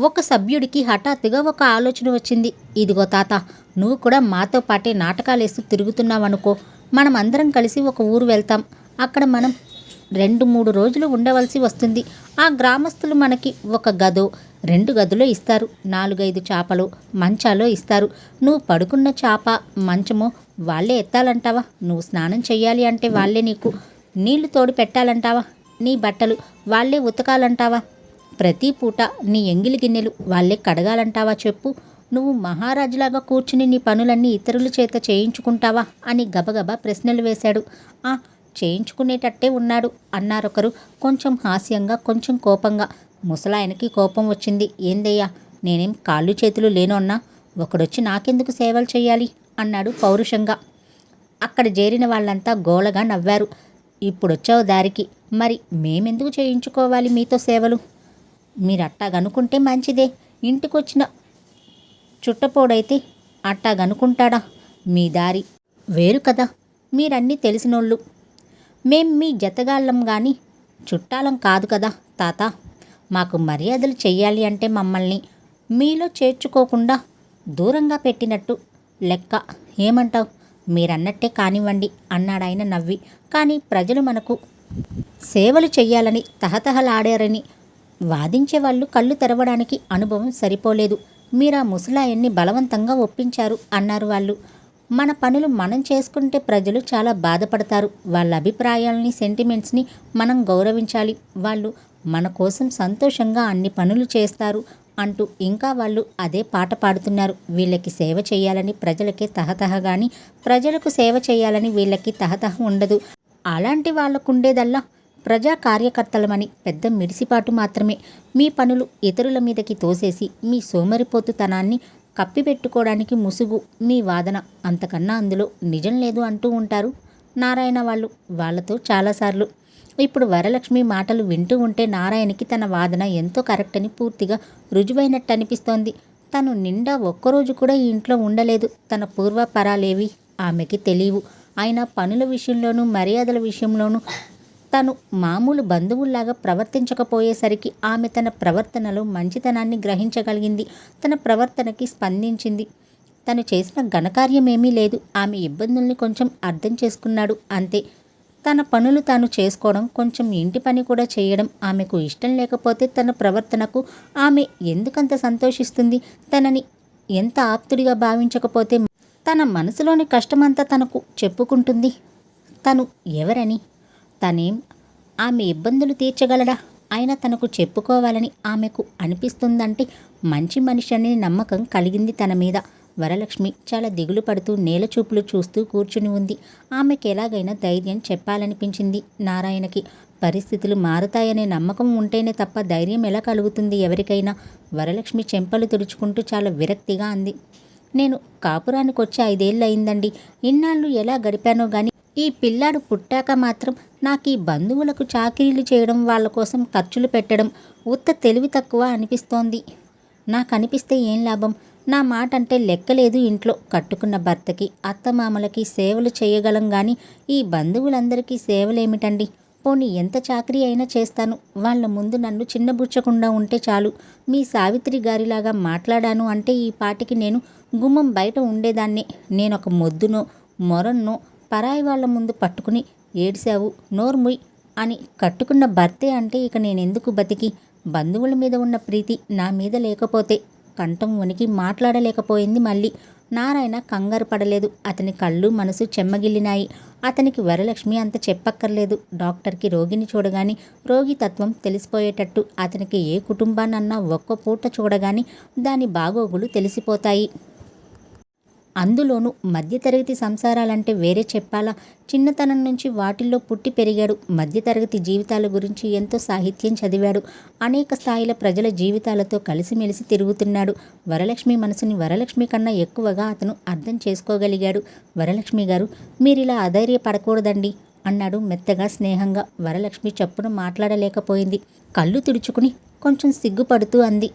ఒక సభ్యుడికి హఠాత్తుగా ఒక ఆలోచన వచ్చింది. ఇదిగో తాత నువ్వు కూడా మాతో పాటే నాటకాలేస్తూ తిరుగుతున్నావనుకో. మనం అందరం కలిసి ఒక ఊరు వెళ్తాం. అక్కడ మనం రెండు మూడు రోజులు ఉండవలసి వస్తుంది. ఆ గ్రామస్తులు మనకి ఒక గదో రెండు గదులు ఇస్తారు. నాలుగైదు చేపలు మంచాలో ఇస్తారు. నువ్వు పడుకున్న చేప మంచము వాళ్ళే ఎత్తాలంటావా? నువ్వు స్నానం చేయాలి అంటే వాళ్ళే నీకు నీళ్ళు తోడు పెట్టాలంటావా? నీ బట్టలు వాళ్ళే ఉతకాలంటావా? ప్రతి పూట నీ ఎంగిలి గిన్నెలు వాళ్ళే కడగాలంటావా చెప్పు. నువ్వు మహారాజులాగా కూర్చుని నీ పనులన్నీ ఇతరుల చేత చేయించుకుంటావా అని గబగబా ప్రశ్నలు వేశాడు. ఆ చేయించుకునేటట్టే ఉన్నాడు అన్నారొకరు కొంచెం హాస్యంగా కొంచెం కోపంగా. ముసలాయనకి కోపం వచ్చింది. ఏందయ్యా నేనేం కాళ్ళు చేతులు లేనోన్నా? ఒకడొచ్చి నాకెందుకు సేవలు చేయాలి అన్నాడు పౌరుషంగా. అక్కడ చేరిన వాళ్ళంతా గోలగా నవ్వారు. ఇప్పుడొచ్చావు దారికి. మరి మేమెందుకు చేయించుకోవాలి మీతో సేవలు? మీరు అట్టాగనుకుంటే మంచిదే. ఇంటికొచ్చిన చుట్టపోడైతే అట్టాగనుకుంటాడా? మీ దారి వేరు కదా. మీరన్నీ తెలిసినోళ్ళు. మేం మీ జతగాళ్ళం కానీ చుట్టాలం కాదు కదా తాత. మాకు మర్యాదలు చెయ్యాలి అంటే మమ్మల్ని మీలో చేర్చుకోకుండా దూరంగా పెట్టినట్టు లెక్క. ఏమంటావు? మీరన్నట్టే కానివ్వండి అన్నాడాయన నవ్వి. కానీ ప్రజలు మనకు సేవలు చెయ్యాలని తహతహలాడారని వాదించే వాళ్ళు కళ్ళు తెరవడానికి అనుభవం సరిపోలేదు. మీరా ముసలాయన్ని బలవంతంగా ఒప్పించారు అన్నారు వాళ్ళు. మన పనులు మనం చేసుకుంటే ప్రజలు చాలా బాధపడతారు. వాళ్ళ అభిప్రాయాలని సెంటిమెంట్స్ని మనం గౌరవించాలి. వాళ్ళు మన కోసం సంతోషంగా అన్ని పనులు చేస్తారు అంటూ ఇంకా వాళ్ళు అదే పాట పాడుతున్నారు. వీళ్ళకి సేవ చేయాలని ప్రజలకే తహతహ కానీ ప్రజలకు సేవ చేయాలని వీళ్ళకి తహతహ ఉండదు. అలాంటి వాళ్ళకుండేదల్లా ప్రజా కార్యకర్తలమని పెద్ద మిడిసిపాటు మాత్రమే. మీ పనులు ఇతరుల మీదకి తోసేసి మీ సోమరిపోతుతనాన్ని కప్పిపెట్టుకోవడానికి ముసుగు మీ వాదన అంతకన్నా అందులో నిజం లేదు అంటూ ఉంటారు నారాయణ వాళ్ళు. వాళ్ళతో చాలాసార్లు. ఇప్పుడు వరలక్ష్మి మాటలు వింటూ ఉంటే నారాయణకి తన వాదన ఎంతో కరెక్ట్ అని పూర్తిగా రుజువైనట్టు అనిపిస్తోంది. తను నిండా ఒక్కరోజు కూడా ఈ ఇంట్లో ఉండలేదు. తన పూర్వపరాలేవి ఆమెకి తెలియవు. ఆయన పనుల విషయంలోనూ మర్యాదల విషయంలోనూ తను మామూలు బంధువుల్లాగా ప్రవర్తించకపోయేసరికి ఆమె తన ప్రవర్తనలో మంచితనాన్ని గ్రహించగలిగింది. తన ప్రవర్తనకి స్పందించింది. తను చేసిన ఘనకార్యమేమీ లేదు. ఆమె ఇబ్బందుల్ని కొంచెం అర్థం చేసుకున్నాడు. అంతే. తన పనులు తాను చేసుకోవడం కొంచెం ఇంటి పని కూడా చేయడం ఆమెకు ఇష్టం లేకపోతే తన ప్రవర్తనకు ఆమె ఎందుకంత సంతోషిస్తుంది? తనని ఎంత ఆప్తుడిగా భావించకపోతే తన మనసులోని కష్టమంతా తనకు చెప్పుకుంటుంది. తను ఎవరని? తనేం ఆమె ఇబ్బందులు తీర్చగలడా? అయినా తనకు చెప్పుకోవాలని ఆమెకు అనిపిస్తుందంటే మంచి మనిషి అనే నమ్మకం కలిగింది తన మీద. వరలక్ష్మి చాలా దిగులు పడుతూ నేల చూపులు చూస్తూ కూర్చుని ఉంది. ఆమెకి ఎలాగైనా ధైర్యం చెప్పాలనిపించింది నారాయణకి. పరిస్థితులు మారుతాయనే నమ్మకం ఉంటేనే తప్ప ధైర్యం ఎలా కలుగుతుంది ఎవరికైనా? వరలక్ష్మి చెంపలు తుడుచుకుంటూ చాలా విరక్తిగా అంది. నేను కాపురానికి వచ్చి ఐదేళ్ళు అయిందండి ఇన్నాళ్ళు ఎలా గడిపానో గాని ఈ పిల్లాడు పుట్టాక మాత్రం నాకు ఈ బంధువులకు చాకరీలు చేయడం వాళ్ళ కోసం ఖర్చులు పెట్టడం ఉత్త తెలివి తక్కువ అనిపిస్తోంది. నాకు అనిపిస్తే ఏం లాభం? నా మాట అంటే లెక్కలేదు ఇంట్లో కట్టుకున్న భర్తకి అత్తమామలకి సేవలు చేయగలం కానీ ఈ బంధువులందరికీ సేవలేమిటండి? పోనీ ఎంత చాకరీ అయినా చేస్తాను. వాళ్ళ ముందు నన్ను చిన్నబుచ్చకుండా ఉంటే చాలు. మీ సావిత్రి గారిలాగా మాట్లాడాను అంటే ఈ పాటికి నేను గుమ్మం బయట ఉండేదాన్నే. నేనొక మొద్దునో మొరన్నో పరాయి వాళ్ళ ముందు పట్టుకుని ఏడ్చావు నోర్ముయ్ అని కట్టుకున్న భర్తే అంటే ఇక నేనెందుకు బతికి? బంధువుల మీద ఉన్న ప్రీతి నా మీద లేకపోతే కంఠం వణికి మాట్లాడలేకపోయింది మళ్ళీ. నారాయణ కంగారు పడలేదు. అతని కళ్ళు మనసు చెమ్మగిల్లినాయి. అతనికి వరలక్ష్మి అంత చెప్పక్కర్లేదు. డాక్టర్కి రోగిని చూడగాని రోగి తత్వం తెలిసిపోయేటట్టు అతనికి ఏ కుటుంబాన్నన్నా ఒక్క పూట చూడగాని దాని బాగోగులు తెలిసిపోతాయి. అందులోనూ మధ్యతరగతి సంసారాలంటే వేరే చెప్పాలా? చిన్నతనం నుంచి వాటిల్లో పుట్టి పెరిగాడు. మధ్యతరగతి జీవితాల గురించి ఎంతో సాహిత్యం చదివాడు. అనేక స్థాయిల ప్రజల జీవితాలతో కలిసిమెలిసి తిరుగుతున్నాడు. వరలక్ష్మి మనసుని వరలక్ష్మి కన్నా ఎక్కువగా అతను అర్థం చేసుకోగలిగాడు. వరలక్ష్మి గారు మీరిలా అధైర్యపడకూడదండి అన్నాడు మెత్తగా స్నేహంగా. వరలక్ష్మి చప్పున మాట్లాడలేకపోయింది. కళ్ళు తుడుచుకుని కొంచెం సిగ్గుపడుతూ అంది.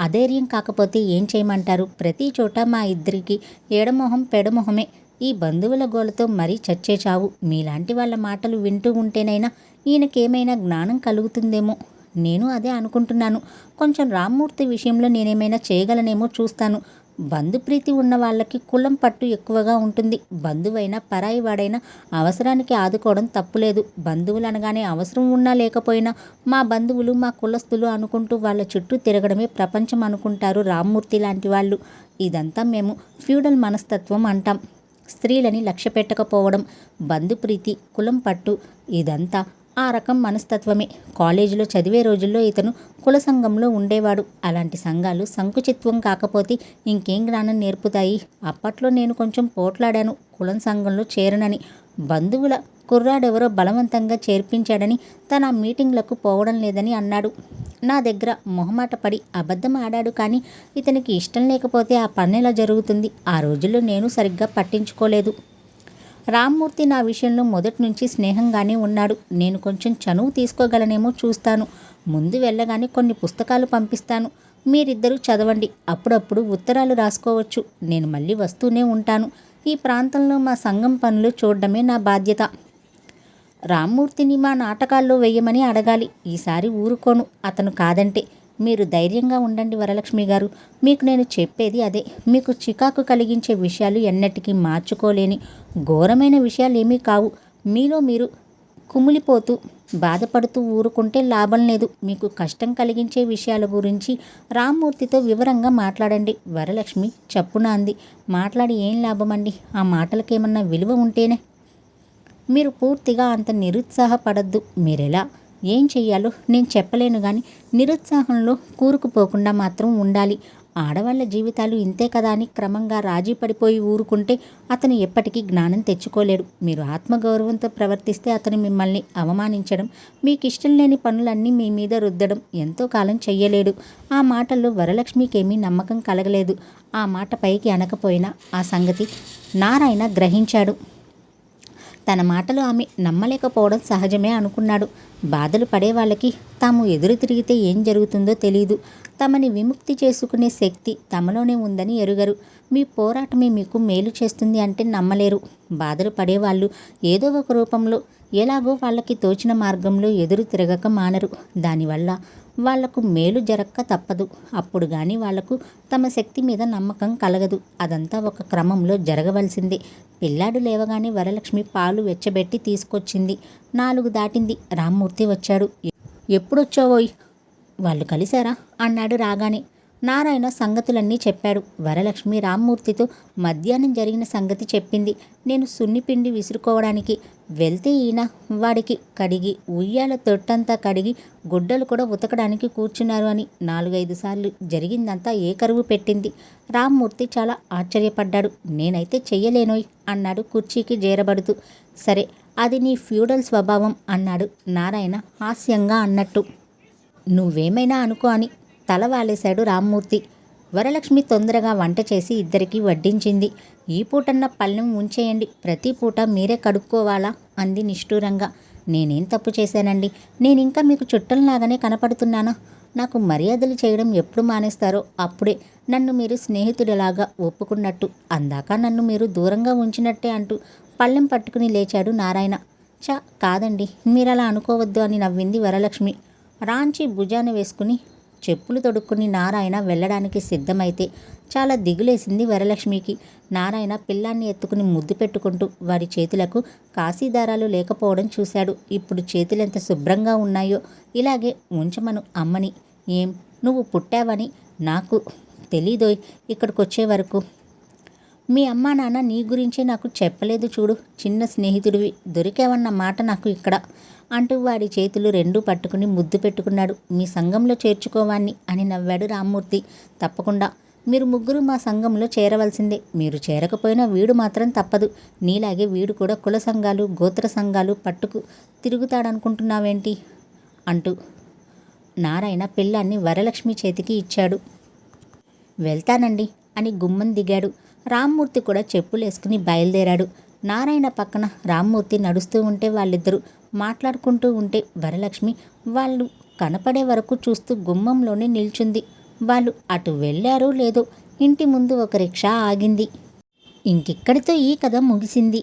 అధైర్యం కాకపోతే ఏం చేయమంటారు? ప్రతి చోట మా ఇద్దరికి ఏడమొహం పెడమొహమే. ఈ బంధువుల గోలతో మరీ చచ్చే చావు మీలాంటి వాళ్ళ మాటలు వింటూ ఉంటేనైనా ఈయనకేమైనా జ్ఞానం కలుగుతుందేమో? నేను అదే అనుకుంటున్నాను. కొంచెం రామ్మూర్తి విషయంలో నేనేమైనా చేయగలనేమో చూస్తాను. బంధుప్రీతి ఉన్న వాళ్ళకి కులం పట్టు ఎక్కువగా ఉంటుంది. బంధువైనా పరాయి వాడైనా అవసరానికి ఆదుకోవడం తప్పులేదు. బంధువులు అనగానే అవసరం ఉన్నా లేకపోయినా మా బంధువులు మా కులస్తులు అనుకుంటూ వాళ్ళ చుట్టూ తిరగడమే ప్రపంచం అనుకుంటారు రామ్మూర్తి లాంటి వాళ్ళు. ఇదంతా మేము ఫ్యూడల్ మనస్తత్వం అంటాం. స్త్రీలని లక్ష్య పెట్టకపోవడం బంధుప్రీతి కులం పట్టు ఇదంతా ఆ రకం మనస్తత్వమే. కాలేజీలో చదివే రోజుల్లో ఇతను కుల సంఘంలో ఉండేవాడు. అలాంటి సంఘాలు సంకుచిత్వం కాకపోతే ఇంకేం జ్ఞానం నేర్పుతాయి? అప్పట్లో నేను కొంచెం పోట్లాడాను. కులం సంఘంలో చేరనని. బంధువుల కుర్రాడెవరో బలవంతంగా చేర్పించాడని తన మీటింగ్లకు పోవడం లేదని అన్నాడు. నా దగ్గర మొహమాట పడి అబద్ధం ఆడాడు కానీ ఇతనికి ఇష్టం లేకపోతే ఆ పని ఎలా జరుగుతుంది. ఆ రోజుల్లో నేను సరిగ్గా పట్టించుకోలేదు. రామ్మూర్తి నా విషయంలో మొదటి నుంచి స్నేహంగానే ఉన్నాడు. నేను కొంచెం చనువు తీసుకోగలనేమో చూస్తాను. ముందు వెళ్ళగానే కొన్ని పుస్తకాలు పంపిస్తాను. మీరిద్దరూ చదవండి. అప్పుడప్పుడు ఉత్తరాలు రాసుకోవచ్చు. నేను మళ్ళీ వస్తూనే ఉంటాను. ఈ ప్రాంతంలో మా సంఘం పనులు చూడడమే నా బాధ్యత. రామ్మూర్తిని మా నాటకాల్లో వెయ్యమని అడగాలి. ఈసారి ఊరుకోను. అతను కాదంటే మీరు ధైర్యంగా ఉండండి వరలక్ష్మి గారు. మీకు నేను చెప్పేది అదే. మీకు చికాకు కలిగించే విషయాలు ఎన్నటికీ మార్చుకోలేని ఘోరమైన విషయాలు ఏమీ కావు. మీలో మీరు కుమిలిపోతూ బాధపడుతూ ఊరుకుంటే లాభం లేదు. మీకు కష్టం కలిగించే విషయాల గురించి రామ్మూర్తితో వివరంగా మాట్లాడండి. వరలక్ష్మి చప్పున అంది. మాట్లాడి ఏం లాభం అండి ఆ మాటలకేమన్నా విలువ ఉంటేనే. మీరు పూర్తిగా అంత నిరుత్సాహపడద్దు. మీరెలా ఏం చెయ్యాలో నేను చెప్పలేను కానీ నిరుత్సాహంలో కూరుకుపోకుండా మాత్రం ఉండాలి. ఆడవాళ్ళ జీవితాలు ఇంతే కదా అని క్రమంగా రాజీ పడిపోయి ఊరుకుంటే అతను ఎప్పటికీ జ్ఞానం తెచ్చుకోలేడు. మీరు ఆత్మగౌరవంతో ప్రవర్తిస్తే అతను మిమ్మల్ని అవమానించడం మీకు ఇష్టం లేని పనులన్నీ మీ మీద రుద్దడం ఎంతో కాలం చెయ్యలేడు. ఆ మాటల్లో వరలక్ష్మికేమీ నమ్మకం కలగలేదు. ఆ మాట పైకి అనకపోయినా ఆ సంగతి నారాయణ గ్రహించాడు. తన మాటలు ఆమె నమ్మలేకపోవడం సహజమే అనుకున్నాడు. బాధలు పడే వాళ్ళకి తాము ఎదురు తిరిగితే ఏం జరుగుతుందో తెలియదు తమని విముక్తి చేసుకునే శక్తి తమలోనే ఉందని ఎరుగరు. మీ పోరాటమే మీకు మేలు చేస్తుంది అంటే నమ్మలేరు. బాధలు పడేవాళ్ళు ఏదో ఒక రూపంలో ఎలాగో వాళ్ళకి తోచిన మార్గంలో ఎదురు తిరగక మానరు. దానివల్ల వాళ్ళకు మేలు జరక్క తప్పదు. అప్పుడు కానీ వాళ్ళకు తమ శక్తి మీద నమ్మకం కలగదు. అదంతా ఒక క్రమంలో జరగవలసిందే. పిల్లాడు లేవగానే వరలక్ష్మి పాలు వెచ్చబెట్టి తీసుకొచ్చింది. నాలుగు దాటింది. రామ్మూర్తి వచ్చాడు. ఎప్పుడొచ్చావోయ్? వాళ్ళు కలిశారా? అన్నాడు రాగానే. నారాయణ సంగతులన్నీ చెప్పాడు. వరలక్ష్మి రామ్మూర్తితో మధ్యాహ్నం జరిగిన సంగతి చెప్పింది. నేను సున్నిపిండి విసురుకోవడానికి వెళ్తే ఈయన వాడికి కడిగి ఉయ్యాల తొట్టంతా కడిగి గుడ్డలు కూడా ఉతకడానికి కూర్చున్నారు అని నాలుగైదు సార్లు జరిగిందంతా ఏ కరువు పెట్టింది. రామ్మూర్తి చాలా ఆశ్చర్యపడ్డాడు. నేనైతే చెయ్యలేనోయ్ అన్నాడు కుర్చీకి చేరబడుతూ సరే అది నీ ఫ్యూడల్ స్వభావం అన్నాడు నారాయణ హాస్యంగా అన్నట్టు. నువ్వేమైనా అనుకో అని తల వాలేశాడు రామ్మూర్తి. వరలక్ష్మి తొందరగా వంట చేసి ఇద్దరికీ వడ్డించింది. ఈ పూటన్న పళ్ళెం ఉంచేయండి ప్రతి పూట మీరే కడుక్కోవాలా? అంది నిష్ఠూరంగా. నేనేం తప్పు చేశానండి? నేను ఇంకా మీకు చుట్టంలాగానే కనపడుతున్నానా? నాకు మర్యాదలు చేయడం ఎప్పుడు మానేస్తారో అప్పుడే నన్ను మీరు స్నేహితుడిలాగా ఒప్పుకున్నట్టు. అందాక నన్ను మీరు దూరంగా ఉంచినట్టే అంటూ పళ్ళెం పట్టుకుని లేచాడు నారాయణ. చా కాదండి. మీరలా అనుకోవద్దు అని నవ్వింది వరలక్ష్మి. రాంచి భుజాన వేసుకుని చెప్పులు తొడుక్కుని నారాయణ వెళ్ళడానికి సిద్ధమైతే చాలా దిగులేసింది వరలక్ష్మికి. నారాయణ పిల్లాన్ని ఎత్తుకుని ముద్దు పెట్టుకుంటూ వారి చేతులకు కాశీదారాలు లేకపోవడం చూశాడు. ఇప్పుడు చేతులు ఎంత శుభ్రంగా ఉన్నాయో ఇలాగే ఉంచమను అమ్మని. ఏం? నువ్వు పుట్టావని నాకు తెలీదోయ్. ఇక్కడికి వచ్చే వరకు మీ అమ్మా నాన్న నీ గురించే నాకు చెప్పలేదు చూడు. చిన్న స్నేహితుడివి. దొరికావన్న మాట నాకు ఇక్కడ. అంటూ వాడి చేతులు రెండూ పట్టుకుని ముద్దు పెట్టుకున్నాడు. మీ సంఘంలో చేర్చుకోవాన్ని అని నవ్వాడు రామ్మూర్తి. తప్పకుండా. మీరు ముగ్గురు మా సంఘంలో చేరవలసిందే. మీరు చేరకపోయినా వీడు మాత్రం తప్పదు. నీలాగే వీడు కూడా కుల సంఘాలు గోత్ర సంఘాలు పట్టుకు తిరుగుతాడనుకుంటున్నావేంటి? అంటూ నారాయణ పిల్లాన్ని వరలక్ష్మి చేతికి ఇచ్చాడు. వెళ్తానండి అని గుమ్మం దిగాడు. రామ్మూర్తి కూడా చెప్పులేసుకుని బయలుదేరాడు. నారాయణ పక్కన రామ్మూర్తి నడుస్తూ ఉంటే వాళ్ళిద్దరూ మాట్లాడుకుంటూ ఉంటే వరలక్ష్మి వాళ్ళు కనపడే వరకు చూస్తూ గుమ్మంలోనే నిల్చుంది. వాళ్ళు అటు వెళ్ళారో లేదో ఇంటి ముందు ఒక రిక్షా ఆగింది. ఇంకిక్కడితో ఈ కథ ముగిసింది.